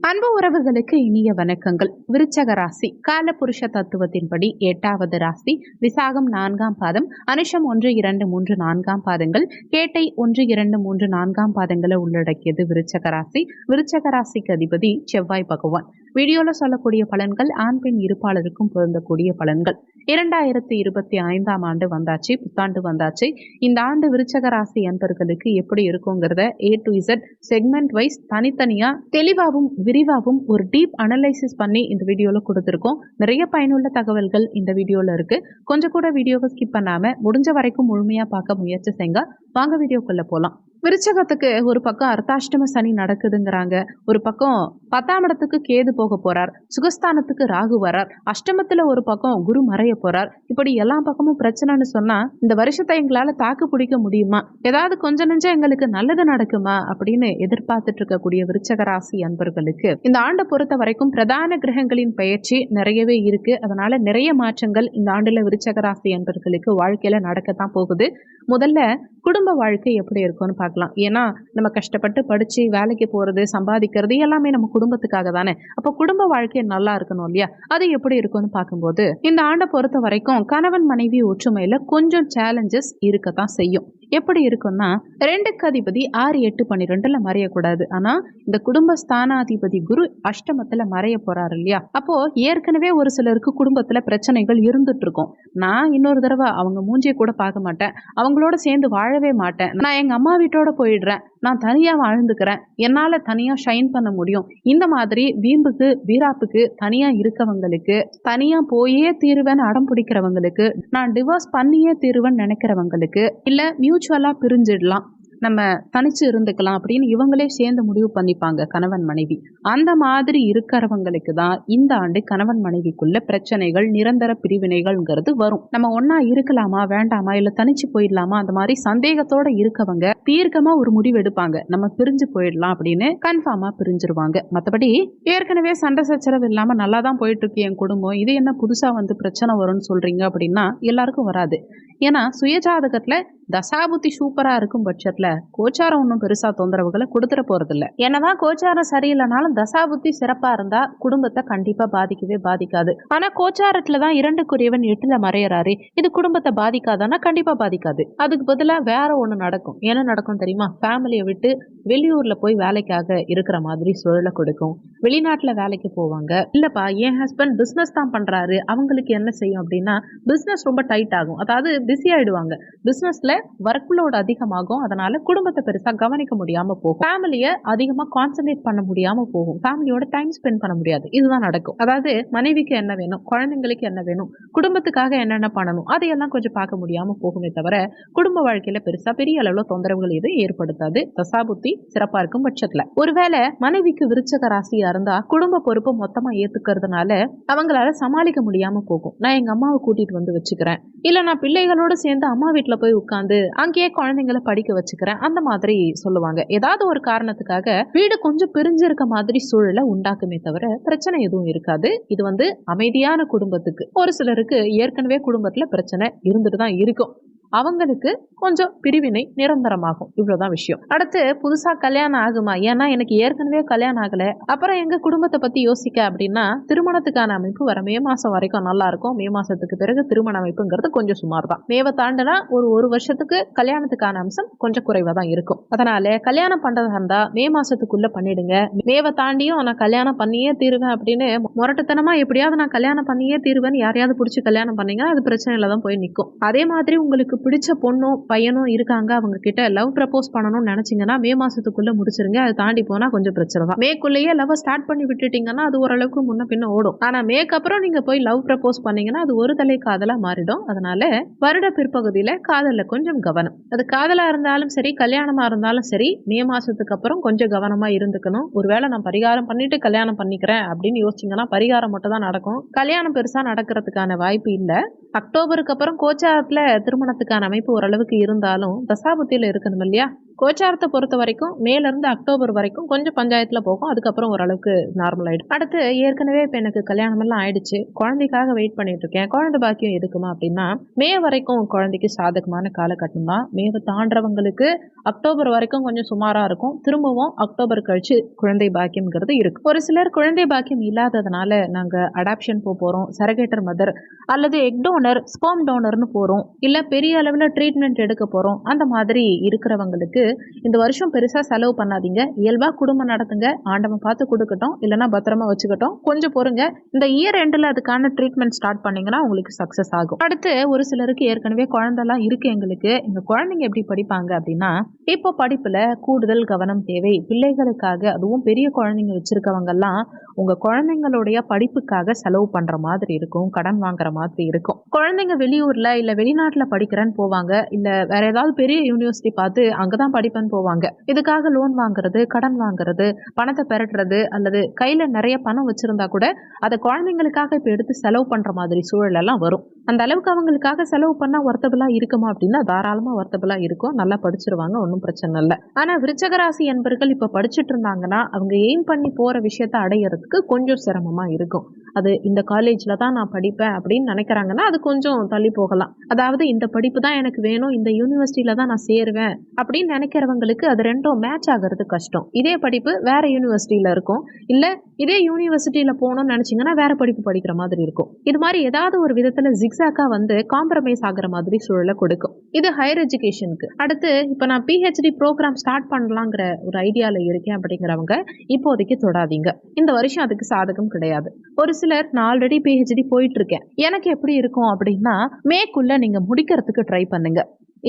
அன்பு உறவுகளுக்கு இனிய வணக்கங்கள். விருச்சக ராசி காலபுருஷ தத்துவத்தின்படி எட்டாவது ராசி விசாகம் நான்காம் பாதம் அனுஷம் ஒன்று இரண்டு மூன்று நான்காம் பாதங்கள் கேட்டை ஒன்று இரண்டு மூன்று நான்காம் பாதங்களை உள்ளடக்கியது விருச்சக ராசி. விருச்சக ராசிக்கு அதிபதி செவ்வாய் பகவான். வீடியோவில் சொல்லக்கூடிய பலன்கள் ஆண் பெண் இருப்பாளருக்கும் பொருந்தக்கூடிய பலன்கள். இரண்டாயிரத்தி இருபத்தி ஐந்தாம் ஆண்டு வந்தாச்சு புத்தாண்டு வந்தாச்சு. இந்த ஆண்டு விருச்சக ராசி அன்பர்களுக்கு எப்படி இருக்குங்கிறத A to Z segment wise தனித்தனியா தெளிவாகவும் விரிவாகவும் ஒரு டீப் அனலைசிஸ் பண்ணி இந்த வீடியோவில் கொடுத்துருக்கோம். நிறைய பயனுள்ள தகவல்கள் இந்த வீடியோவில் இருக்கு. கொஞ்சம் கூட வீடியோவை ஸ்கிப் பண்ணாம முடிஞ்ச வரைக்கும் முழுமையாக பார்க்க முயற்சி செய்யுங்க வாங்க வீடியோக்குள்ளே போகலாம் விருச்சகத்துக்கு ஒரு பக்கம் அர்த்தாஷ்டம சனி நடக்குதுங்கிறாங்க. ஒரு பக்கம் பத்தாம் இடத்துக்கு கேது போக போறார். சுகஸ்தானத்துக்கு ராகு வரார். அஷ்டமத்துல ஒரு பக்கம் குரு மறைய போறார். இப்படி எல்லா பக்கமும் பிரச்சனைன்னு சொன்னா இந்த வருஷத்தை எங்களால தாக்கு பிடிக்க முடியுமா? ஏதாவது கொஞ்ச நெஞ்சம் எங்களுக்கு நல்லது நடக்குமா? அப்படின்னு எதிர்பார்த்துட்டு இருக்கக்கூடிய விருச்சக ராசி அன்பர்களுக்கு இந்த ஆண்டை பொறுத்த வரைக்கும் பிரதான கிரகங்களின் பயிற்சி நிறையவே இருக்கு. அதனால நிறைய மாற்றங்கள் இந்த ஆண்டுல விருச்சக ராசி அன்பர்களுக்கு வாழ்க்கையில நடக்கத்தான் போகுது. முதல்ல குடும்ப வாழ்க்கை எப்படி இருக்கும்னு பார்க்கலாம். ஏன்னா நம்ம கஷ்டப்பட்டு படிச்சு வேலைக்கு போறது சம்பாதிக்கிறது எல்லாமே நம்ம குடும்பத்துக்காக தானே. அப்போ குடும்ப வாழ்க்கை நல்லா இருக்கணும் இல்லையா? அது எப்படி இருக்கும்னு பார்க்கும்போது இந்த ஆண்டை பொறுத்த வரைக்கும் கணவன் மனைவி ஒற்றுமையில கொஞ்சம் சேலஞ்சஸ் இருக்கத்தான் செய்யும். எப்படி இருக்கும்னா ரெண்டுக்கு அதிபதி ஆறு எட்டு பன்னிரெண்டுல மறையக்கூடாது. ஆனா இந்த குடும்ப ஸ்தானாதிபதி குரு அஷ்டமத்துல மறைய போறாரு இல்லையா? அப்போ ஏற்கனவே ஒரு சிலருக்கு குடும்பத்துல பிரச்சனைகள் இருந்துட்டு இருக்கும் நான் இன்னொரு தடவை அவங்க மூஞ்சியை கூட பார்க்க மாட்டேன். அவங்களோட சேர்ந்து வாழவே மாட்டேன். நான் எங்க அம்மா வீட்டோட போயிடுறேன். நான் தனியா வாழ்ந்துக்கிறேன். என்னால தனியா ஷைன் பண்ண முடியும். இந்த மாதிரி வீம்புக்கு வீராப்புக்கு தனியா இருக்கவங்களுக்கு தனியா போயே தீருவேன்னு அடம் பிடிக்கிறவங்களுக்கு நான் டிவோர்ஸ் பண்ணியே தீருவேன்னு நினைக்கிறவங்களுக்கு இல்ல மியூச்சுவலாக பிரிஞ்சிடலாம். நம்ம தனிச்சு இருந்துக்கலாம் அப்படின்னு இவங்களே சேர்ந்து முடிவு பண்ணிப்பாங்க கணவன் மனைவி. அந்த மாதிரி இருக்கிறவங்களுக்கு தான் இந்த ஆண்டு கணவன் மனைவிக்குள்ள பிரச்சனைகள் நிரந்தர பிரிவினைகள்ங்கிறது வரும். நம்ம ஒன்னா இருக்கலாமா வேண்டாமா இல்ல தனிச்சு போயிடலாமா அந்த மாதிரி சந்தேகத்தோட இருக்கவங்க தீர்க்கமா ஒரு முடிவு எடுப்பாங்க. நம்ம பிரிஞ்சு போயிடலாம் அப்படின்னு கன்ஃபார்மா பிரிஞ்சிருவாங்க. மற்றபடி ஏற்கனவே சண்டை சச்சரவு இல்லாம நல்லா தான் போயிட்டு இருக்கு என் குடும்பம். இது என்ன புதுசா வந்து பிரச்சனை வரும்னு சொல்றீங்க அப்படின்னா எல்லாருக்கும் வராது. ஏன்னா சுயஜாதகத்துல தசாபுத்தி சூப்பரா இருக்கும் பட்சத்துல கோச்சாரம் ஒன்றும் பெருசா தொந்தரவுகளை கொடுத்துட போறதில்ல. என்னதான் கோச்சாரம் சரியில்லைனாலும் தசாபுத்தி சிறப்பா இருந்தா குடும்பத்தை கண்டிப்பா பாதிக்கவே பாதிக்காது. ஆனா கோச்சாரத்தில் தான் இரண்டுக்குரியவன் எட்டுல மறையறாரு. இது குடும்பத்தை பாதிக்காதானா கண்டிப்பா பாதிக்காது. அதுக்கு பதிலா வேற ஒண்ணு நடக்கும். என்ன நடக்கும் தெரியுமா? ஃபேமிலியை விட்டு வெளியூர்ல போய் வேலைக்காக இருக்கிற மாதிரி சூழலை கொடுக்கும். வெளிநாட்டுல வேலைக்கு போவாங்க. இல்லப்பா என் ஹஸ்பண்ட் பிசினஸ் தான் பண்றாரு. அவங்களுக்கு என்ன செய்யும் அப்படின்னா பிசினஸ் ரொம்ப டைட் ஆகும். அதாவது பிஸி ஆயிடுவாங்க. பிசினஸ்ல ஒர்க் லோடு அதிகமாகும். அதனால குடும்பத்தை பெருசா கவனிக்க முடியாம போகும். ஃபேமிலியை அதிகமா கான்சென்ட்ரேட் பண்ண முடியாம போகும். ஃபேமிலியோட டைம் ஸ்பெண்ட் பண்ண முடியாது. இதுதான் நடக்கும். அதாவது மனைவிக்கு என்ன வேணும்? குழந்தைங்களுக்கு என்ன வேணும்? குடும்பத்துக்காக என்னென்ன பண்ணணும்? அதையெல்லாம் கொஞ்சம் பார்க்க முடியாம போகுமே தவிர குடும்ப வாழ்க்கையில பெருசா பெரிய அளவுல தொந்தரவுகள் எதுவும் ஏற்படுத்தாது. தசாபுத்தி சிறப்பா இருக்கும் பட்சத்துல. ஒருவேளை மனைவிக்கு விருச்சக ராசியா இருந்தா குடும்ப பொறுப்பை மொத்தமா ஏத்துக்கிறதுனால அவங்களால சமாளிக்க முடியாம போகும். நான் எங்க அம்மாவை கூட்டிட்டு வந்து வச்சுக்கிறேன். இல்ல நான் பிள்ளைகள் பிள்ளைகளோட சேர்ந்து அம்மா வீட்டுல போய் உட்காந்து அங்கேயே குழந்தைங்களை படிக்க வச்சுக்கிறேன். அந்த மாதிரி சொல்லுவாங்க. ஏதாவது ஒரு காரணத்துக்காக வீடு கொஞ்சம் பிரிஞ்சிருக்க மாதிரி சூழலை உண்டாக்குமே தவிர பிரச்சனை எதுவும் இருக்காது. இது வந்து அமைதியான குடும்பத்துக்கு. ஒரு சிலருக்கு ஏற்கனவே குடும்பத்துல பிரச்சனை இருந்துட்டு தான் இருக்கும். அவங்களுக்கு கொஞ்சம் பிரிவினை நிரந்தரமாகும். இவ்வளவுதான் விஷயம். அடுத்து புதுசா கல்யாணம் ஆகுமா? ஏன்னா எனக்கு ஏற்கனவே கல்யாணம் ஆகல. அப்புறம் எங்க குடும்பத்தை பத்தி யோசிக்க அப்படின்னா திருமணத்துக்கான அமைப்பு வர மே மாசம் வரைக்கும் நல்லா இருக்கும். மே மாசத்துக்கு பிறகு திருமண அமைப்புங்கிறது கொஞ்சம் சுமார் தான் மேவை தாண்டினா ஒரு ஒரு வருஷத்துக்கு கல்யாணத்துக்கான அம்சம் கொஞ்சம் குறைவா தான் இருக்கும். அதனால கல்யாணம் பண்றதா இருந்தா மே மாசத்துக்குள்ள பண்ணிடுங்க. மேவை தாண்டியும் நான் கல்யாணம் பண்ணியே தீருவேன் அப்படின்னு முரட்டுத்தனமா எப்படியாவது நான் கல்யாணம் பண்ணியே தீருவேன்னு யாரையாவது பிடிச்சி கல்யாணம் பண்ணீங்கன்னா அது பிரச்சனையில் தான் போய் நிற்கும் அதே மாதிரி உங்களுக்கு பிடிச்ச பொண்ணும் பையனும் இருக்காங்க அவங்க கிட்ட லவ் ப்ரப்போஸ் பண்ணணும்னு நினைச்சீங்கன்னா மே மாசத்துக்குள்ள முடிச்சிருங்க. அதை தாண்டி போனா கொஞ்சம் பிரச்சனை தான். மேக்குள்ளேயே லவ் ஸ்டார்ட் பண்ணி விட்டுட்டீங்கன்னா அது ஓரளவுக்கு முன்ன பின்ன ஓடும். ஆனா மேக்கு அப்புறம் நீங்க போய் லவ் ப்ரப்போஸ் பண்ணீங்கன்னா அது ஒரு தலை காதலா மாறிடும். அதனால வருட பிற்பகுதியில காதல்ல கொஞ்சம் கவனம். அது காதலா இருந்தாலும் சரி கல்யாணமா இருந்தாலும் சரி மே மாசத்துக்கு அப்புறம் கொஞ்சம் கவனமா இருந்துக்கணும். ஒருவேளை நான் பரிகாரம் பண்ணிட்டு கல்யாணம் பண்ணிக்கிறேன் அப்படின்னு யோசிச்சீங்கன்னா பரிகாரம் மட்டும் தான் நடக்கும். கல்யாணம் பெருசா நடக்கிறதுக்கான வாய்ப்பு இல்லை. அக்டோபருக்கு அப்புறம் கோச்சாரத்துல திருமணத்துக்கு அமைப்பு ஓரளவுக்கு இருந்தாலும் தசாபுத்தியில் இருக்கணும் இல்லையா கோச்சாரத்தை பொறுத்த வரைக்கும் மேலேருந்து அக்டோபர் வரைக்கும் கொஞ்சம் பஞ்சாயத்தில் போகும். அதுக்கப்புறம் ஓரளவுக்கு நார்மல் ஆகிடும் அடுத்து ஏற்கனவே இப்போ எனக்கு கல்யாணமெல்லாம் ஆயிடுச்சு. குழந்தைக்காக வெயிட் பண்ணிட்டு இருக்கேன். குழந்தை பாக்கியம் எதுக்குமா அப்படின்னா மே வரைக்கும் குழந்தைக்கு சாதகமான காலகட்டம் தான். மேவை தாண்டவங்களுக்கு அக்டோபர் வரைக்கும் கொஞ்சம் சுமாராக இருக்கும். திரும்பவும் அக்டோபர் கழிச்சு குழந்தை பாக்கியம்ங்கிறது இருக்கு. ஒரு சிலர் குழந்தை பாக்கியம் இல்லாததுனால நாங்கள் அடாப்ஷன் போக போகிறோம் சரகேட்டர் மதர் அல்லது எக் டோனர் ஸ்போம் டோனர்னு போகிறோம் இல்லை பெரிய அளவில் ட்ரீட்மெண்ட் எடுக்க போகிறோம் அந்த மாதிரி இருக்கிறவங்களுக்கு இந்த வருஷம் பெருசாக செலவு பண்ணாதீங்க. இயல்பாக குடும்பம் நடத்துங்க. ஆண்டவன் பார்த்து கொடுக்கட்டும். இல்லைனா பத்திரமா வச்சுக்கட்டும். கொஞ்சம் பொறுங்க. இந்த இயர் எண்டில் அதுக்கான ட்ரீட்மெண்ட் ஸ்டார்ட் பண்ணீங்கன்னா உங்களுக்கு சக்ஸஸ் ஆகும். அடுத்து ஒரு சிலருக்கு ஏற்கனவே குழந்தெல்லாம் இருக்கு எங்களுக்கு. எங்கள் குழந்தைங்க எப்படி படிப்பாங்க அப்படின்னா இப்போ படிப்பில் கூடுதல் கவனம் தேவை. பிள்ளைகளுக்காக அதுவும் பெரிய குழந்தைங்க வச்சிருக்கவங்கெல்லாம் உங்கள் குழந்தைங்களுடைய படிப்புக்காக செலவு பண்ணுற மாதிரி இருக்கும். கடன் வாங்குற மாதிரி இருக்கும். குழந்தைங்க வெளியூரில் இல்லை வெளிநாட்டில் படிக்கிறேன்னு போவாங்க. இல்லை வேற ஏதாவது பெரிய யூனிவர்சிட்டி பார்த்து அங்கே தான் படிப்பன் போவாங்க. இதுக்காக லோன் வாங்குறது கடன் வாங்குறது பணத்தை பெரட்டுறது அல்லது கையில் நிறைய பணம் வச்சுருந்தா கூட அதை குழந்தைங்களுக்காக இப்போ எடுத்து செலவு பண்ணுற மாதிரி சூழல் எல்லாம் வரும். அந்த அளவுக்கு அவங்களுக்காக செலவு பண்ணால் ஒர்த்தபிளாக இருக்குமா அப்படின்னா தாராளமாக ஒர்த்தபிளாக இருக்கும். நல்லா படிச்சிருவாங்க ஒன்றும் பிரச்சனை இல்லை. ஆனால் விருச்சகராசி என்பர்கள் இப்போ படிச்சுட்டு இருந்தாங்கன்னா அவங்க எய்ம் பண்ணி போகிற விஷயத்த அடையிறதுக்கு கொஞ்சம் சிரமமாக இருக்கும். அது இந்த காலேஜில் தான் நான் படிப்பேன் அப்படின்னு நினைக்கிறாங்கன்னா அது கொஞ்சம் தள்ளி போகலாம். அதாவது இந்த படிப்பு தான் எனக்கு வேணும் இந்த யூனிவர்சிட்டியில் தான் நான் சேருவேன் அப்படின்னு நினைக்கிறவங்களுக்கு அது ரெண்டும் மேட்ச் ஆகிறது கஷ்டம். இதே படிப்பு வேறு யூனிவர்சிட்டியில் இருக்கும். இல்லை இதே யூனிவர்சிட்டியில் போகணும்னு நினச்சிங்கன்னா வேற படிப்பு படிக்கிற மாதிரி இருக்கும். இது மாதிரி ஏதாவது ஒரு விதத்தில் ஜிக்ஸாக்காக வந்து காம்ப்ரமைஸ் ஆகிற மாதிரி சூழலை கொடுக்கும். இது ஹையர் எஜுகேஷனுக்கு அடுத்து இப்போ நான் பிஹெச்டி ப்ரோக்ராம் ஸ்டார்ட் பண்ணலாங்கிற ஒரு ஐடியாவில் இருக்கேன் அப்படிங்கிறவங்க இப்போதைக்கு தொடாதீங்க. இந்த வருஷம் அதுக்கு சாதகம் கிடையாது. ஒரு சிலர் நான் ஆல்ரெடி பிஹெச்டி போயிட்டு இருக்கேன். எனக்கு எப்படி இருக்கும்? அப்படின்னா மேக்குள்ள நீங்க முடிக்கிறதுக்கு ட்ரை பண்ணுங்க.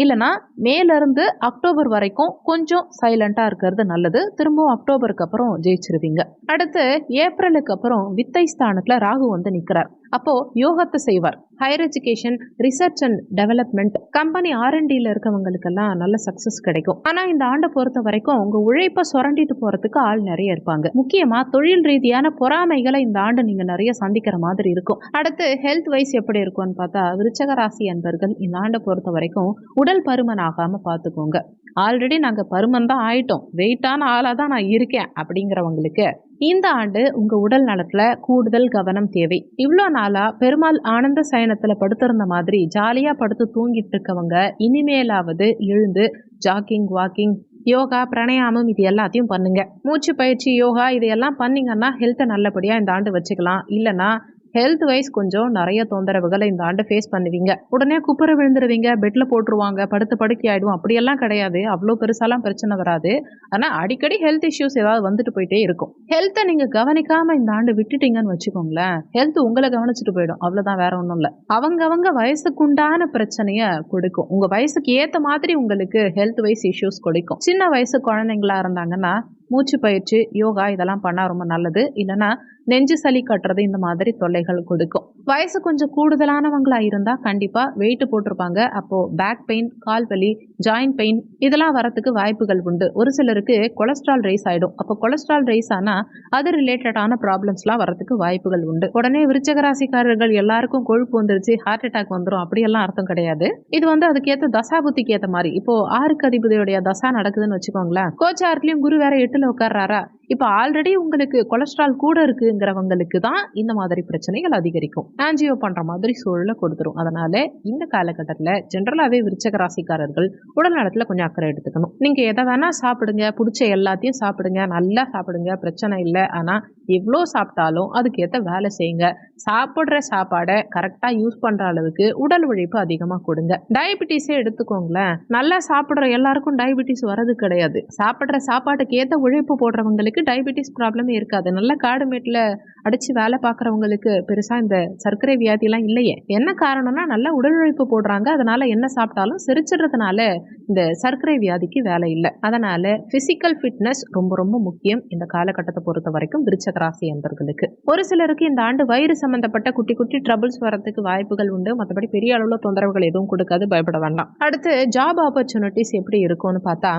இல்லைனா மேலேருந்து அக்டோபர் வரைக்கும் கொஞ்சம் சைலண்ட்டாக இருக்கிறது நல்லது. திரும்பவும் அக்டோபருக்கு அப்புறம் ஜெயிச்சிருவீங்க. அடுத்து ஏப்ரலுக்கு அப்புறம் வித்தை ஸ்தானத்தில் ராகு வந்து நிற்கிறார் அப்போது யோகத்தை செய்வார். Higher education research and development company ஆர்என்டியில் இருக்கவங்களுக்கெல்லாம் நல்ல சக்ஸஸ் கிடைக்கும். ஆனால் இந்த ஆண்டை பொறுத்த வரைக்கும் உங்கள் உழைப்பை சுரண்டிட்டு போகிறதுக்கு ஆள் நிறைய இருப்பாங்க. முக்கியமாக தொழில் ரீதியான பொறாமைகளை இந்த ஆண்டு நீங்கள் நிறைய சந்திக்கிற மாதிரி இருக்கும். அடுத்து ஹெல்த் வைஸ் எப்படி இருக்கும்னு பார்த்தா விருச்சக ராசி அன்பர்கள் இந்த ஆண்டை பொறுத்த வரைக்கும் உடல் பருமன் ஆகாமல் பார்த்துக்கோங்க. ஆல்ரெடி நாங்கள் பருமன் தான் ஆயிட்டோம். வெயிட்டான ஆளாக தான் நான் இருக்கேன் அப்படிங்கிறவங்களுக்கு இந்த ஆண்டு உங்கள் உடல் நலத்தில் கூடுதல் கவனம் தேவை. இவ்வளோ நாளாக பெருமாள் ஆனந்த சயனத்தில் படுத்திருந்த மாதிரி ஜாலியாக படுத்து தூங்கிட்டு இருக்கவங்க இனிமேலாவது எழுந்து ஜாக்கிங் வாக்கிங் யோகா பிராணாயாமம் இது எல்லாத்தையும் பண்ணுங்க. மூச்சு பயிற்சி யோகா இதையெல்லாம் பண்ணீங்கன்னா ஹெல்த்தை நல்லபடியாக இந்த ஆண்டு வச்சுக்கலாம். இல்லைன்னா ஹெல்த் வைஸ் கொஞ்சம் நிறைய தொந்தரவுகளை இந்த ஆண்டு ஃபேஸ் பண்ணுவீங்க. உடனே குப்புற விழுந்துருவீங்க பெட்ல போட்டுருவாங்க படுத்து படுக்கி ஆயிடும் அப்படியெல்லாம் கிடையாது. அவ்வளோ பெருசாலாம் பிரச்சனை வராது. ஆனால் அடிக்கடி ஹெல்த் இஷ்யூஸ் ஏதாவது வந்துட்டு போயிட்டே இருக்கும். ஹெல்த்தை நீங்க கவனிக்காம இந்த ஆண்டு விட்டுட்டீங்கன்னு வச்சுக்கோங்களேன் ஹெல்த் உங்களை கவனிச்சுட்டு போயிடும். அவ்வளோதான் வேற ஒன்றும் இல்லை. அவங்கவங்க வயசுக்குண்டான பிரச்சனையை கொடுக்கும். உங்க வயசுக்கு ஏற்ற மாதிரி உங்களுக்கு ஹெல்த் வைஸ் இஷ்யூஸ் கொடுக்கும். சின்ன வயசு குழந்தைங்களா இருந்தாங்கன்னா மூச்சு பயிற்சி யோகா இதெல்லாம் பண்ணால் ரொம்ப நல்லது. இல்லைன்னா நெஞ்சு சளி கட்டுறது இந்த மாதிரி தொல்லைகள் கொடுக்கும். வயசு கொஞ்சம் கூடுதலானவங்களா இருந்தால் கண்டிப்பாக வெயிட் போட்டிருப்பாங்க. அப்போது பேக் பெயின் கால் வலி ஜாயிண்ட் பெயின் இதெல்லாம் வரத்துக்கு வாய்ப்புகள் உண்டு. ஒரு சிலருக்கு கொலஸ்ட்ரால் ரைஸ் ஆகிடும் அப்போ கொலஸ்ட்ரால் ரைஸ் ஆனால் அது ரிலேட்டடான ப்ராப்ளம்ஸ்லாம் வரத்துக்கு வாய்ப்புகள் உண்டு. உடனே விருச்சக ராசிக்காரர்கள் எல்லாருக்கும் கொழுப்பு வந்துருச்சு ஹார்ட் அட்டாக் வந்துடும் அப்படியெல்லாம் அர்த்தம் கிடையாது. இது வந்து அதுக்கேற்ற தசா புத்திக்கு ஏற்ற மாதிரி. இப்போ ஆறுக்கு அதிபதியுடைய தசா நடக்குதுன்னு வச்சுக்கோங்களேன். கோச்சார்ட்லயும் குரு வேற எட்டுல உட்கார்றாரா? இப்போ ஆல்ரெடி உங்களுக்கு கொலஸ்ட்ரால் கூட இருக்குங்கிறவங்களுக்கு தான் இந்த மாதிரி பிரச்சனைகள் அதிகரிக்கும். ஆன்ஜியோ பண்ற மாதிரி சூழலை கொடுத்துரும். அதனால இந்த காலகட்டத்தில் ஜென்ரலாகவே விருச்சக ராசிக்காரர்கள் உடல் நலத்தில் கொஞ்சம் அக்கறை எடுத்துக்கணும். நீங்க எதை வேணா சாப்பிடுங்க பிடிச்ச எல்லாத்தையும் சாப்பிடுங்க நல்லா சாப்பிடுங்க பிரச்சனை இல்லை. ஆனா எவ்வளோ சாப்பிட்டாலும் அதுக்கேற்ற வேலை செய்யுங்க. சாப்பிட்ற சாப்பாடை கரெக்டாக யூஸ் பண்ணுற அளவுக்கு உடல் உழைப்பு அதிகமாக கொடுங்க. டயபிட்டிஸே எடுத்துக்கோங்களேன். நல்லா சாப்பிட்ற எல்லாருக்கும் டயபிட்டிஸ் வரது கிடையாது. சாப்பிட்ற சாப்பாட்டுக்கு ஏற்ற உழைப்பு போடுறவங்களுக்கு டயபிட்டிஸ் ப்ராப்ளமே இருக்காது. நல்ல காடு மேட்டில் அடித்து வேலை பார்க்குறவங்களுக்கு பெருசாக இந்த சர்க்கரை வியாதிலாம் இல்லையே. என்ன காரணம்னா நல்லா உடல் உழைப்பு போடுறாங்க. அதனால் என்ன சாப்பிட்டாலும் செரிச்சிடுறதுனால இந்த சர்க்கரை வியாதிக்கு வேலை இல்லை. அதனால் ஃபிசிக்கல் ஃபிட்னஸ் ரொம்ப ரொம்ப முக்கியம் இந்த காலகட்டத்தை பொறுத்த வரைக்கும் விருச்சக ராசி அன்பர்களுக்கு. ஒரு சிலருக்கு இந்த ஆண்டு வயிறு சம்பந்தப்பட்ட குட்டி குட்டி ட்ரபிள்ஸ் வரதுக்கு வாய்ப்புகள் உண்டு. மற்றபடி பெரிய அளவில் தொந்தரவுகள் எதுவும் கொடுக்காது. பயப்பட வேண்டாம். அடுத்து ஜாப் ஆப்பர்ச்சுனிட்டிஸ் எப்படி இருக்கும்னு பார்த்தா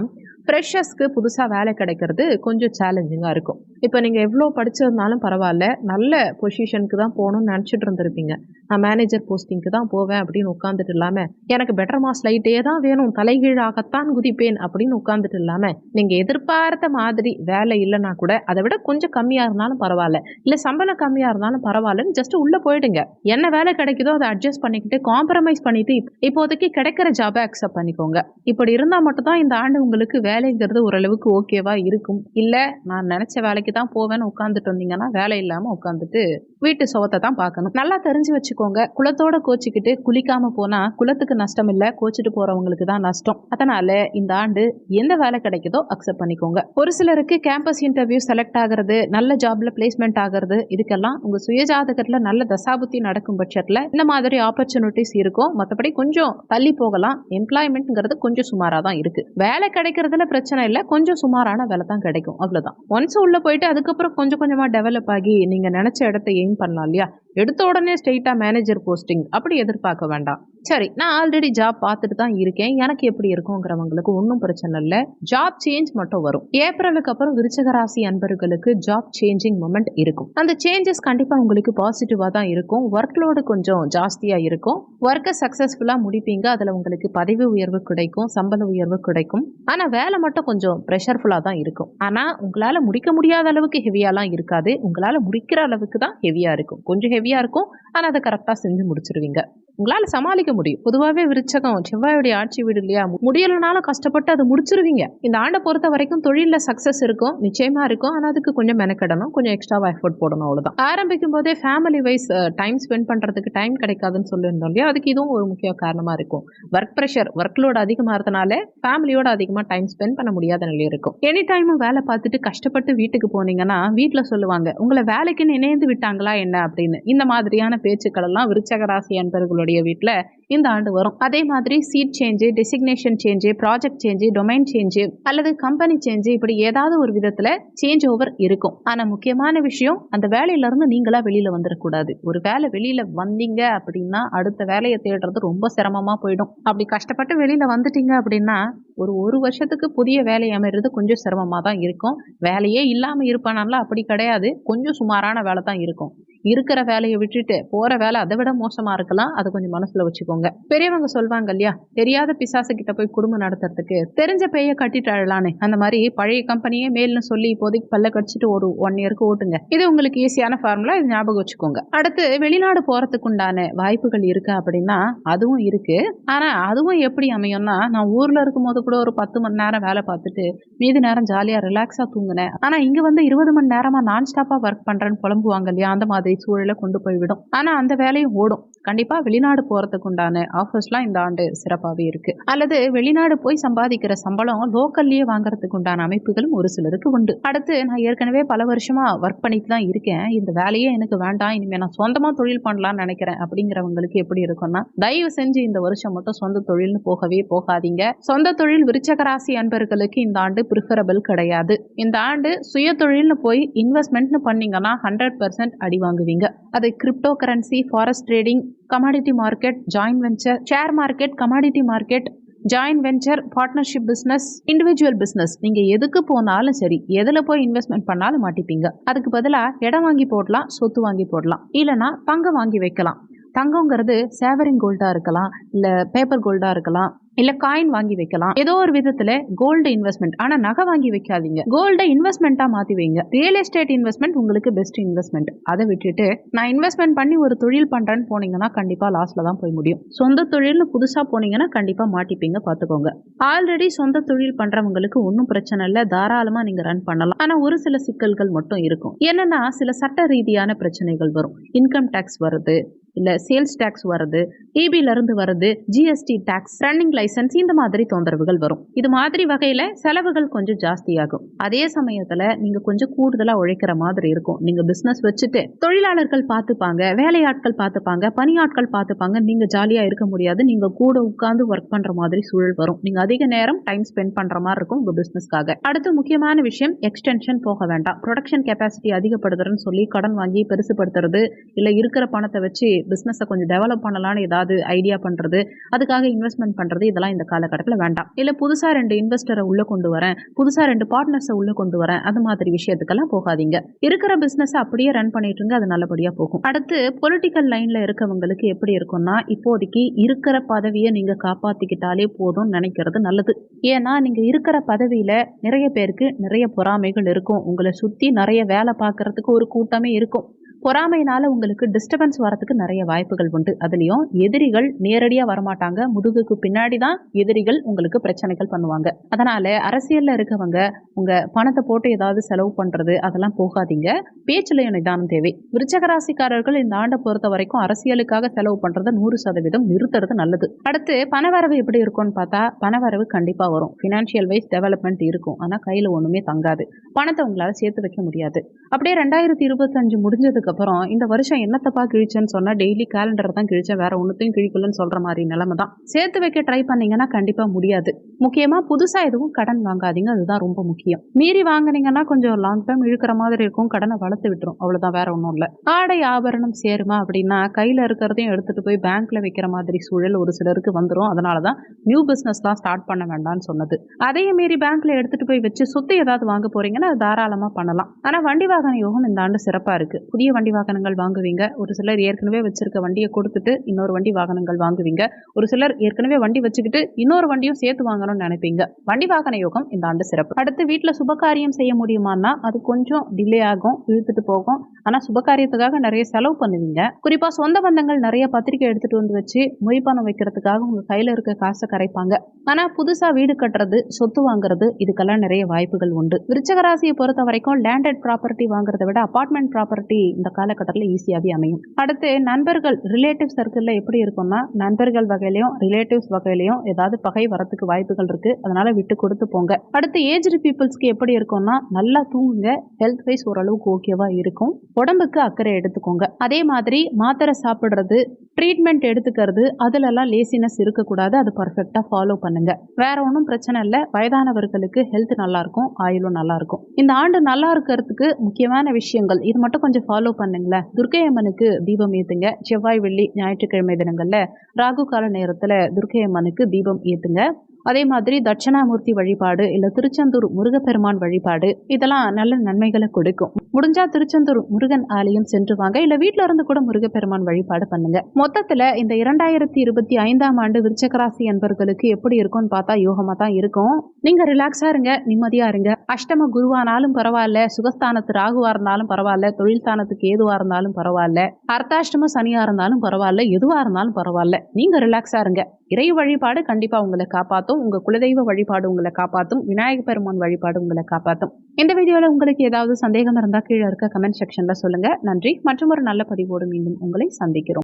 ஃப்ரெஷர்ஸ்க்கு புதுசாக வேலை கிடைக்கிறது கொஞ்சம் சேலஞ்சிங்காக இருக்கும். இப்போ நீங்கள் எவ்வளோ படிச்சிருந்தாலும் பரவாயில்ல நல்ல பொசிஷனுக்கு தான் போகணும்னு நினச்சிட்டு இருந்திருப்பீங்க. நான் மேனேஜர் போஸ்டிங்க்கு தான் போவேன் அப்படின்னு உட்காந்துட்டு இல்லாம எனக்கு பெட்டர் மாஸ் லைட்டே தான் வேணும் தலைகீழாகத்தான் குதிப்பேன் அப்படின்னு உட்காந்துட்டு இல்லாம நீங்க எதிர்பார்த்த மாதிரி வேலை இல்லைன்னா கூட அதை விட கொஞ்சம் கம்மியா இருந்தாலும் பரவாயில்ல. இல்லை சம்பளம் கம்மியா இருந்தாலும் பரவாயில்லன்னு ஜஸ்ட் உள்ளே போயிடுங்க. என்ன வேலை கிடைக்குதோ அதை அட்ஜஸ்ட் பண்ணிக்கிட்டு காம்ப்ரமைஸ் பண்ணிட்டு இப்போதைக்கு கிடைக்கிற ஜாபை அக்செப்ட் பண்ணிக்கோங்க. இப்படி இருந்தால் மட்டும் தான் இந்த ஆண்டு உங்களுக்கு வேலைங்கிறது ஓரளவுக்கு ஓகேவா இருக்கும். இல்ல நான் நினைச்ச வேலைக்கு தான் போவேன்னு உட்காந்துட்டு வந்தீங்கன்னா வேலை இல்லாம உட்காந்துட்டு வீட்டு சுகத்தை தான் பார்க்கணும். நல்லா தெரிஞ்சு வச்சுக்கோங்க. குளத்தோட கோச்சிக்கிட்டு குளிக்காம போனா குளத்துக்கு நஷ்டம் இல்ல கோச்சிட்டு போறவங்களுக்கு தான் நஷ்டம். அதனால இந்த ஆண்டு எந்த வேலை கிடைக்குதோ அக்செப்ட் பண்ணிக்கோங்க. ஒரு சிலருக்கு கேம்பஸ் இன்டர்வியூ செலக்ட் ஆகிறது நல்ல ஜாப்ல பிளேஸ்மெண்ட் ஆகிறது இதுக்கெல்லாம் உங்க சுயஜாதகத்துல நல்ல தசாபுத்தி நடக்கும் பட்சத்துல இந்த மாதிரி ஆப்பர்ச்சுனிட்டிஸ் இருக்கும். மற்றபடி கொஞ்சம் தள்ளி போகலாம். எம்ப்ளாய்மெண்ட்ங்கிறது கொஞ்சம் சுமாராக தான் இருக்கு. வேலை கிடைக்கிறதுல பிரச்சனை இல்லை. கொஞ்சம் சுமாரான வேலை தான் கிடைக்கும். அவ்வளவுதான். ஒன்ஸ் உள்ள போயிட்டு அதுக்கப்புறம் கொஞ்சம் கொஞ்சமா டெவலப் ஆகி நீங்க நினைச்ச இடத்த எய்ம் பண்ணலாம் இல்லையா? எடுத்த உடனே ஸ்ட்ரெயிட்டா மேனேஜர் போஸ்டிங் அப்படி எதிர்பார்க்க வேண்டாம். சரி நான் ஆல்ரெடி ஜாப் பார்த்துட்டு தான் இருக்கேன். எனக்கு எப்படி இருக்குங்கிறவங்களுக்கு ஒன்றும் பிரச்சனை இல்லை. ஜாப் சேஞ்ச் மட்டும் வரும். ஏப்ரலுக்கு அப்புறம் விருச்சக ராசி அன்பர்களுக்கு ஜாப் சேஞ்சிங் மொமெண்ட் இருக்கும். அந்த சேஞ்சஸ் கண்டிப்பா உங்களுக்கு பாசிட்டிவா தான் இருக்கும். ஒர்க் லோடு கொஞ்சம் ஜாஸ்தியா இருக்கும். ஒர்க்கை சக்சஸ்ஃபுல்லா முடிப்பீங்க. அதுல உங்களுக்கு பதவி உயர்வு கிடைக்கும். சம்பள உயர்வு கிடைக்கும். ஆனா வேலை மட்டும் கொஞ்சம் ப்ரெஷர்ஃபுல்லா தான் இருக்கும். ஆனா உங்களால முடிக்க முடியாத அளவுக்கு ஹெவியாலாம் இருக்காது. உங்களால முடிக்கிற அளவுக்கு தான் ஹெவியா இருக்கும். கொஞ்சம் ஹெவியாக இருக்கும். ஆனா அதை கரெக்டா செஞ்சு முடிச்சிருவீங்க. உங்களால் சமாளிக்க முடியும். பொதுவாகவே விருச்சகம் செவ்வாயுடைய ஆட்சி வீடு இல்லையா? முடியலனாலும் கஷ்டப்பட்டு அதை முடிச்சிருவீங்க. இந்த ஆண்டை பொறுத்த வரைக்கும் தொழிலில் சக்சஸ் இருக்கும் நிச்சயமா இருக்கும். ஆனா அதுக்கு கொஞ்சம் மெனக்கிடணும். கொஞ்சம் எக்ஸ்ட்ரா எஃபோர்ட் போடணும் அவ்வளோதான் ஆரம்பிக்கும் போதே ஃபேமிலி வைஸ் டைம் ஸ்பெண்ட் பண்ணுறதுக்கு டைம் கிடைக்காதுன்னு சொல்லியிருந்தோம் இல்லையா? அதுக்கு இதுவும் ஒரு முக்கிய காரணமா இருக்கும். ஒர்க் ப்ரெஷர் ஒர்க் லோட் அதிகமாக இருந்தனால ஃபேமிலியோட அதிகமாக டைம் ஸ்பெண்ட் பண்ண முடியாத நிலை இருக்கும். எனி டைமும் வேலை பார்த்துட்டு கஷ்டப்பட்டு வீட்டுக்கு போனீங்கன்னா வீட்டில் சொல்லுவாங்க உங்களை வேலைக்குன்னு இணைந்து விட்டாங்களா என்ன? அப்படின்னு. இந்த மாதிரியான பேச்சுக்கள் எல்லாம் விருச்சக ராசி அன்பர்களுடைய வீட்டில் இந்த ஆண்டு வரும். அதே மாதிரி seat change designation change project change domain change அல்லது கம்பெனி சேஞ்சு இப்படி ஏதாவது ஒரு விதத்தில் சேஞ்ச் ஓவர் இருக்கும். ஆனால் முக்கியமான விஷயம் அந்த வேலையில இருந்து நீங்களா வந்துடக்கூடாது ஒரு வேலை வெளியில் வந்தீங்க அப்படின்னா அடுத்த வேலையை தேடுறது ரொம்ப சிரமமாக போயிடும். அப்படி கஷ்டப்பட்டு வெளியில் வந்துட்டீங்க அப்படின்னா ஒரு ஒரு வருஷத்துக்கு புதிய வேலை அமைறது கொஞ்சம் சிரமமாக தான் இருக்கும். வேலையே இல்லாமல் இருப்பானால அப்படி கிடையாது. கொஞ்சம் சுமாரான வேலை தான் இருக்கும். இருக்கிற வேலையை விட்டுட்டு போற வேலை அதை விட மோசமா இருக்கலாம். அதை கொஞ்சம் மனசுல வச்சுக்கோங்க. பெரியவங்க சொல்வாங்க இல்லையா? தெரியாத பிசாசு கிட்ட போய் குடும்பம் நடத்துறதுக்கு தெரிஞ்ச பேய கட்டிட்டு அழலான்னு. அந்த மாதிரி பழைய கம்பெனியே மேல்னு சொல்லி இப்போதைக்கு பல்ல கடிச்சிட்டு ஒரு ஒன் இயருக்கு ஓட்டுங்க. இது உங்களுக்கு ஈஸியான ஃபார்முலா இது ஞாபகம் வச்சுக்கோங்க. அடுத்து வெளிநாடு போறதுக்கு உண்டான வாய்ப்புகள் இருக்கு அப்படின்னா அதுவும் இருக்கு. ஆனா அதுவும் எப்படி அமையும்னா நான் ஊர்ல இருக்கும் போது கூட ஒரு பத்து மணி நேரம் வேலை பார்த்துட்டு மீதி நேரம் ஜாலியா ரிலாக்ஸா தூங்கினேன். ஆனா இங்க வந்து இருபது மணி நேரமா நான் ஸ்டாப்பா ஒர்க் பண்றேன்னு புலம்புவாங்க இல்லையா? அந்த மாதிரி சூழலை கொண்டு போய் விடும் ஆனா அந்த வேலையும் ஓடும். கண்டிப்பா வெளிநாடு போறதுக்கு உண்டான ஆஃபர்ஸ்லாம் இந்த ஆண்டு சிறப்பாகவே இருக்கு. அல்லது வெளிநாடு போய் சம்பாதிக்கிற சம்பளம் லோக்கல்லையே வாங்குறதுக்கு உண்டான அமைப்புகளும் ஒரு சிலருக்கு உண்டு. அடுத்து நான் ஏற்கனவே பல வருஷமா ஒர்க் பண்ணிட்டு தான் இருக்கேன். இந்த வேலையே எனக்கு வேண்டாம். இனிமே நான் சொந்தமா தொழில் பண்ணலாம்னு நினைக்கிறேன். அப்படிங்கிறவங்களுக்கு எப்படி இருக்கும்னா தயவு செஞ்சு இந்த வருஷம் மட்டும் சொந்த தொழில்னு போகவே போகாதீங்க. சொந்த தொழில் விருச்சகராசி அன்பர்களுக்கு இந்த ஆண்டு ப்ரிஃபரபிள் கிடையாது. இந்த ஆண்டு சுய தொழில்னு போய் இன்வெஸ்ட்மெண்ட்னு பண்ணீங்கன்னா ஹண்ட்ரட் பர்சன்ட் அடி வாங்குவீங்க. அது crypto currency forex trading commodity market joint venture share market commodity market joint venture partnership business individual business நீங்கள் எதுக்கு போனாலும் சரி எதில் போய் இன்வெஸ்ட்மெண்ட் பண்ணாலும் மாட்டிப்பீங்க. அதுக்கு பதிலாக இடம் வாங்கி போடலாம் சொத்து வாங்கி போடலாம். இல்லைனா பங்கு வாங்கி வைக்கலாம். தங்கங்கிறது சேவரிங் கோல்டாக இருக்கலாம் இல்லை பேப்பர் கோல்டாக இருக்கலாம் இல்ல காயின் வாங்கி வைக்கலாம். ஏதோ ஒரு விதத்துல கோல்டு இன்வெஸ்ட்மெண்ட் ஆனா நகை வாங்கி வைக்காதீங்க. கோல்டை இன்வெஸ்ட்மெண்ட்டா மாத்தி வைங்க. ரியல் எஸ்டேட் இன்வெஸ்ட்மெண்ட் உங்களுக்கு பெஸ்ட் இன்வெஸ்ட்மெண்ட் அதை விட்டுட்டு நான் இன்வெஸ்ட்மெண்ட் பண்ணி ஒரு தொழில் பண்றேன்னு போனீங்கன்னா கண்டிப்பா லாஸ்ல தான் போய் முடியும். சொந்த தொழில்னு புதுசா போனீங்கன்னா கண்டிப்பா மாட்டிப்பீங்க பாத்துக்கோங்க. ஆல்ரெடி சொந்த தொழில் பண்றவங்களுக்கு ஒன்றும் பிரச்சனை இல்லை. தாராளமா நீங்க ரன் பண்ணலாம். ஆனா ஒரு சில சிக்கல்கள் மட்டும் இருக்கும். என்னன்னா சில சட்ட ரீதியான பிரச்சனைகள் வரும். இன்கம் டேக்ஸ் வருது. இல்லை சேல்ஸ் டேக்ஸ் வருது டிபியிலேருந்து வருது ஜிஎஸ்டி டேக்ஸ் ரன்னிங் லைசன்ஸ் இந்த மாதிரி தொந்தரவுகள் வரும். இது மாதிரி வகையில் செலவுகள் கொஞ்சம் ஜாஸ்தியாகும். அதே சமயத்தில் நீங்கள் கொஞ்சம் கூடுதலாக உழைக்கிற மாதிரி இருக்கும். நீங்கள் பிஸ்னஸ் வச்சுட்டு தொழிலாளர்கள் பார்த்துப்பாங்க வேலையாட்கள் பார்த்துப்பாங்க பணியாட்கள் பார்த்துப்பாங்க நீங்கள் ஜாலியாக இருக்க முடியாது. நீங்கள் கூட உட்காந்து ஒர்க் பண்ணுற மாதிரி சூழல் வரும். நீங்கள் அதிக நேரம் டைம் ஸ்பெண்ட் பண்ணுற மாதிரி இருக்கும் உங்கள் பிஸ்னஸ்க்காக அடுத்து முக்கியமான விஷயம் எக்ஸ்டென்ஷன் போக வேண்டாம். ப்ரொடக்ஷன் கெப்பாசிட்டி அதிகப்படுத்துறேன்னு சொல்லி கடன் வாங்கி பெருசுப்படுத்துறது இல்லை இருக்கிற பணத்தை வச்சு பிஸ்னஸை கொஞ்சம் டெவலப் பண்ணலான்னு ஏதாவது ஐடியா பண்ணுறது அதுக்காக இன்வெஸ்ட்மெண்ட் பண்ணுறது இதெல்லாம் இந்த காலகட்டத்தில் வேண்டாம். இல்லை புதுசாக ரெண்டு இன்வெஸ்டரை உள்ளே கொண்டு வரேன் புதுசாக ரெண்டு பார்ட்னர்ஸை உள்ளே கொண்டு வரேன் அது மாதிரி விஷயத்துக்கெல்லாம் போகாதீங்க. இருக்கிற பிஸ்னஸை அப்படியே ரன் பண்ணிட்டு இருங்க அது நல்லபடியாக போகும். அடுத்து பொலிட்டிக்கல் லைனில் இருக்கவங்களுக்கு எப்படி இருக்கும்னா இப்போதைக்கு இருக்கிற பதவியை நீங்கள் காப்பாற்றிக்கிட்டாலே போதும்னு நினைக்கிறது நல்லது. ஏன்னா நீங்கள் இருக்கிற பதவியில் நிறைய பேருக்கு நிறைய பொறாமைகள் இருக்கும். உங்களை சுற்றி நிறைய வேலை பார்க்கறதுக்கு ஒரு கூட்டமே இருக்கும். பொறாமையினால் உங்களுக்கு டிஸ்டர்பன்ஸ் வரத்துக்கு நிறைய வாய்ப்புகள் உண்டு. அதுலேயும் எதிரிகள் நேரடியாக வரமாட்டாங்க. முதுகுக்கு பின்னாடி தான் எதிரிகள் உங்களுக்கு பிரச்சனைகள் பண்ணுவாங்க. அதனால அரசியலில் இருக்கவங்க உங்கள் பணத்தை போட்டு ஏதாவது செலவு பண்ணுறது அதெல்லாம் போகாதீங்க. பேச்சுலையும் நிதானம் தேவை. விருச்சகராசிக்காரர்கள் இந்த ஆண்டை பொறுத்த வரைக்கும் அரசியலுக்காக செலவு பண்ணுறதை நூறு சதவீதம் நிறுத்துறது நல்லது. அடுத்து பணவரவு எப்படி இருக்கும்னு பார்த்தா பணவரவு கண்டிப்பாக வரும். ஃபினான்ஷியல் வைஸ் டெவலப்மெண்ட் இருக்கும். ஆனால் கையில் ஒன்றுமே தங்காது. பணத்தை உங்களால் சேர்த்து வைக்க முடியாது. அப்படியே ரெண்டாயிரத்தி இருபத்தஞ்சு முடிஞ்சதுக்கு அப்புறம் இந்த வருஷம் என்னத்தப்பா கிழிச்சேன்னு சொன்னா டெய்லி கேலண்டர் தான் கிழிச்சேன். வேற ஒன்றுத்தையும் கிழிக்கலன்னு சொல்ற மாதிரி நிலைமை தான். சேர்த்து வைக்க ட்ரை பண்ணீங்கன்னா கண்டிப்பா முடியாது. முக்கியமா புதுசா எதுவும் கடன் வாங்காதீங்க. அதுதான் ரொம்ப முக்கியம். மீறி வாங்குனீங்கன்னா கொஞ்சம் லாங் டைம் இழுக்கிற மாதிரி இருக்கும். கடனை வளர்த்து விட்டுரும். அவ்வளவுதான். வேற ஒன்றும் இல்லை. ஆடை ஆபரணம் சேருமா அப்படின்னா கையில இருக்கிறதையும் எடுத்துட்டு போய் பேங்க்ல வைக்கிற மாதிரி சூழல் ஒரு சிலருக்கு வந்துடும் அதனாலதான் நியூ பிசினஸ்லாம் ஸ்டார்ட் பண்ண வேண்டாம்னு சொன்னது. அதையும் மீறி பேங்க்ல எடுத்துட்டு போய் வச்சு சொத்து ஏதாவது வாங்க போறீங்கன்னா அது தாராளமா பண்ணலாம். ஆனா வண்டி வாகன யோகம் இந்த ஆண்டு சிறப்பா இருக்கு. புதிய வண்டி வாகனங்கள் வாங்குவீங்க. ஒரு சிலர் ஏற்கனவே வச்சிருக்க வண்டியை கொடுத்துட்டு இன்னொரு வண்டி வாகனங்கள் வாங்குவீங்க. ஒரு சிலர் ஏற்கனவே வண்டி வச்சுக்கிட்டு இன்னொரு வண்டியும் சேர்த்து வாங்கணும்னு நினைப்பீங்க. வண்டி வாகன யோகம் இந்த ஆண்டு சிறப்பு. அடுத்து வீட்டில் சுபகாரியம் செய்ய முடியுமான்னா அது கொஞ்சம் டிலே ஆகும் இழுத்துட்டு போகும். ஆனால் சுபகாரியத்துக்காக நிறைய செலவு பண்ணுவீங்க. குறிப்பாக சொந்த பந்தங்கள் நிறைய பத்திரிக்கை எடுத்துட்டு வந்து வச்சு மொய்ப்பணம் வைக்கிறதுக்காக உங்கள் கையில் இருக்க காசை கரைப்பாங்க. ஆனால் புதுசாக வீடு கட்டுறது சொத்து வாங்குறது இதுக்கெல்லாம் நிறைய வாய்ப்புகள் உண்டு. விருச்சகராசியை பொறுத்த வரைக்கும் லேண்டட் ப்ராப்பர்ட்டி வாங்குறத விட அபார்ட்மெண்ட் ப்ராப்பர்ட்டி இந்த காலகட்டத்தில் ஈஸியாகவே அமையும். அடுத்து நண்பர்கள் ரிலேட்டிவ் சர்க்கிளில் எப்படி இருக்கும்னா நண்பர்கள் வகையிலையும் ரிலேட்டிவ்ஸ் வகையிலையும் ஏதாவது பகை வரத்துக்கு வாய்ப்புகள் இருக்கு. அதனால விட்டு கொடுத்து போங்க. அடுத்து ஏஜ்டு பீப்புள்ஸ்க்கு எப்படி இருக்கும்னா நல்லா தூங்குங்க. ஹெல்த் வைஸ் ஓரளவுக்கு ஓகேவா இருக்கும். உடம்புக்கு அக்கறை எடுத்துக்கோங்க. அதே மாதிரி மாத்திரை சாப்பிட்றது ட்ரீட்மெண்ட் எடுத்துக்கிறது அதுலலாம் லேசினஸ் இருக்கக்கூடாது. அது பர்ஃபெக்டாக ஃபாலோ பண்ணுங்க. வேற ஒன்றும் பிரச்சனை இல்லை. வயதானவர்களுக்கு ஹெல்த் நல்லா இருக்கும். ஆயுளும் நல்லா இருக்கும். இந்த ஆண்டு நல்லா இருக்கிறதுக்கு முக்கியமான விஷயங்கள் இது மட்டும் கொஞ்சம் ஃபாலோ பண்ணுங்களேன் துர்க்கை அம்மனுக்கு தீபம் ஏத்துங்க. செவ்வாய் வெள்ளி ஞாயிற்றுக்கிழமை தினங்கள்ல ராகு கால நேரத்தில் துர்க்கை அம்மனுக்கு தீபம் ஏத்துங்க. அதே மாதிரி தட்சிணாமூர்த்தி வழிபாடு இல்லை திருச்செந்தூர் முருகப்பெருமான் வழிபாடு இதெல்லாம் நல்ல நன்மைகளை கொடுக்கும். முடிஞ்சா திருச்செந்தூர் முருகன் ஆலயம் சென்று வாங்க. இல்லை வீட்டில இருந்து கூட முருகப்பெருமான் வழிபாடு பண்ணுங்க. மொத்தத்தில் இந்த இரண்டாயிரத்தி இருபத்தி ஐந்தாம் ஆண்டு விருச்சகராசி என்பவர்களுக்கு எப்படி இருக்கும்னு பார்த்தா யோகமாக தான் இருக்கும். நீங்க ரிலாக்ஸா இருங்க நிம்மதியா இருங்க. அஷ்டம குருவானாலும் பரவாயில்ல சுகஸ்தானத்து ராகுவா இருந்தாலும் பரவாயில்ல தொழில் ஸ்தானத்துக்கு ஏதுவா இருந்தாலும் பரவாயில்ல அர்த்தாஷ்டம சனியா இருந்தாலும் பரவாயில்ல எதுவா இருந்தாலும் பரவாயில்ல. நீங்க ரிலாக்ஸா இருங்க. இறை வழிபாடு கண்டிப்பா உங்களை காப்பாற்றும் உங்க குலதெய்வ வழிபாடு உங்களை காப்பாற்றும் விநாயக பெருமான் வழிபாடு உங்களை காப்பாற்றும் இந்த வீடியோல உங்களுக்கு ஏதாவது சந்தேகம் இருந்தால் கீழே இருக்க கமெண்ட் செக்ஷன்ல சொல்லுங்க. நன்றி. மற்றும் ஒரு நல்ல பதிவோடு மீண்டும் உங்களை சந்திக்கிறோம்.